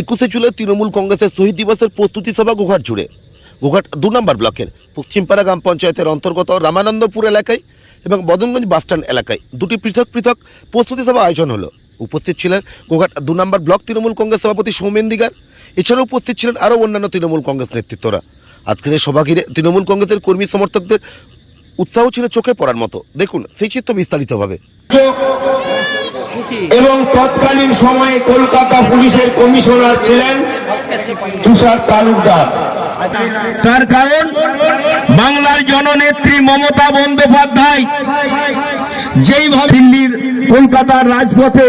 একুশে জুলাই তৃণমূল কংগ্রেসের শহীদ দিবসের প্রস্তুতি সভা গোঘাট জুড়ে। গোঘাট দু নম্বর ব্লকের পশ্চিমপাড়া গ্রাম পঞ্চায়েতের অন্তর্গত রামানন্দপুর এলাকায় এবং বদনগঞ্জ বাসস্ট্যান্ড এলাকায় দুটি পৃথক পৃথক প্রস্তুতি সভা আয়োজন হলো। উপস্থিত ছিলেন গোঘাট দু নম্বর ব্লক তৃণমূল কংগ্রেস সভাপতি সৌমেন দিগার। এছাড়াও উপস্থিত ছিলেন আরও অন্যান্য তৃণমূল কংগ্রেস নেতৃত্বরা। আজকের এই সভা ঘিরে তৃণমূল কংগ্রেসের কর্মী সমর্থকদের উৎসাহ ছিল চোখে পড়ার মতো। দেখুন সেই চিত্র বিস্তারিতভাবে। এবং তৎকালীন সময়ে কলকাতা পুলিশের কমিশনার ছিলেন তুষার তালুকদার। তার কারণ বাংলার জননেত্রী মমতা বন্দ্যোপাধ্যায় যেইভাবে দিল্লির কলকাতার রাজপথে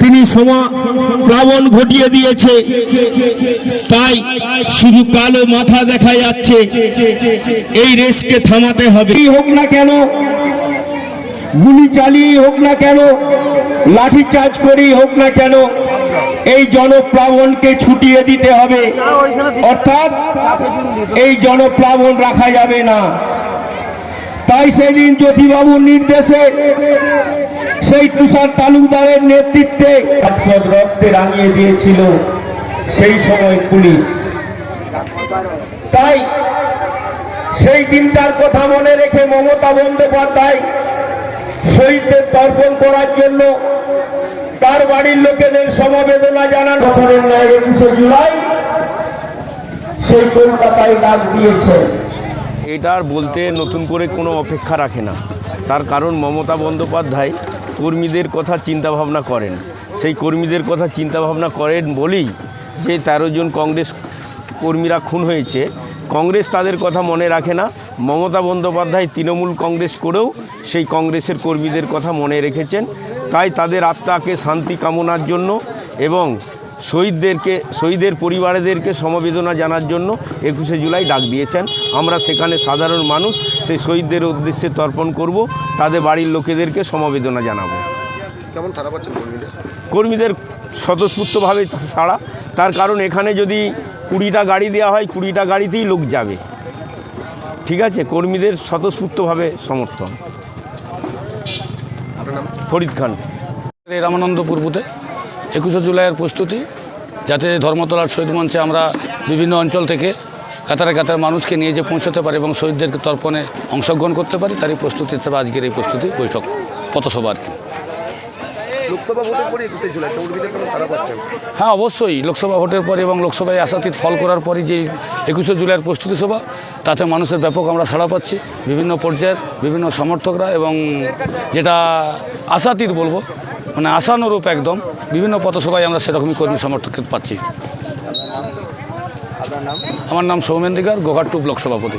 তিনি সমা প্লাবন ঘটিয়ে দিয়েছে তাই শুধু কালো মাথা দেখা যাচ্ছে এই রেসকে থামাতে হবে। হোক না কেন গুলি চালিয়ে হোক না কেন লাঠি চার্জ করেই হোক না কেন এই জনপ্লাবনকে ছুটিয়ে দিতে হবে। অর্থাৎ এই জনপ্লাবন রাখা যাবে না। তাই সেদিন জ্যোতিবাবুর নির্দেশে সেই তুষার তালুকদারের নেতৃত্বে রক্তে রাঙিয়ে দিয়েছিল সেই সময় পুলিশ। তাই সেই দিনটার কথা মনে রেখে মমতা বন্দ্যোপাধ্যায় শহীদদের তর্পণ করার জন্য তার বাড়ির লোকেদের সমবেদনা জানান। বছরের ন্যায় একুশে জুলাই সেই কলকাতায় ডাক দিয়েছেন। এটার বলতে নতুন করে কোনো অপেক্ষা রাখে না। তার কারণ মমতা বন্দ্যোপাধ্যায় কর্মীদের কথা চিন্তা ভাবনা করেন। সেই কর্মীদের কথা চিন্তা ভাবনা করেন বলেই যে তেরো জন কংগ্রেস কর্মীরা খুন হয়েছে। কংগ্রেস তাদের কথা মনে রাখে না। মমতা বন্দ্যোপাধ্যায় তৃণমূল কংগ্রেস করেও সেই কংগ্রেসের কর্মীদের কথা মনে রেখেছেন। তাই তাদের আত্মাকে শান্তি কামনার জন্য এবং শহীদদেরকে শহীদের পরিবারদেরকে সমবেদনা জানার জন্য একুশে জুলাই ডাক দিয়েছেন। আমরা সেখানে সাধারণ মানুষ সেই শহীদদের উদ্দেশ্যে তর্পণ করব তাদের বাড়ির লোকেদেরকে সমবেদনা জানাব। কেমন সারা পাচ্ছেন কর্মীদের? স্বতঃস্ফূর্তভাবে সাড়া তার কারণ এখানে যদি কুড়িটা গাড়ি দেওয়া হয় কুড়িটা গাড়িতেই লোক যাবে। ঠিক আছে কর্মীদের স্বতঃস্ফূর্তভাবে সমর্থন। ফরিদ খান। এই রামানন্দপুর বুথে একুশে জুলাইয়ের প্রস্তুতি যাতে ধর্মতলার শহীদ মঞ্চে আমরা বিভিন্ন অঞ্চল থেকে কাতারে কাতারে মানুষকে নিয়ে যে পৌঁছতে পারি এবং শহীদদেরকে তর্পণে অংশগ্রহণ করতে পারি তারই প্রস্তুতি হিসেবে আজকের এই প্রস্তুতি বৈঠক পথসভা আর কি। হ্যাঁ অবশ্যই লোকসভা ভোটের পরে এবং লোকসভায় আশাতীত ফল করার পরে যে একুশে জুলাইয়ের প্রস্তুতি সভা তাতে মানুষের ব্যাপক আমরা সাড়া পাচ্ছি। বিভিন্ন পর্যায়ের বিভিন্ন সমর্থকরা এবং যেটা আশাতীত বলব মানে আশানুরূপ একদম বিভিন্ন পথসভায় আমরা সেরকমই কর্মী সমর্থক পাচ্ছি। আমার নাম সৌমেন দিগার গোঘাট টু ব্লক সভাপতি।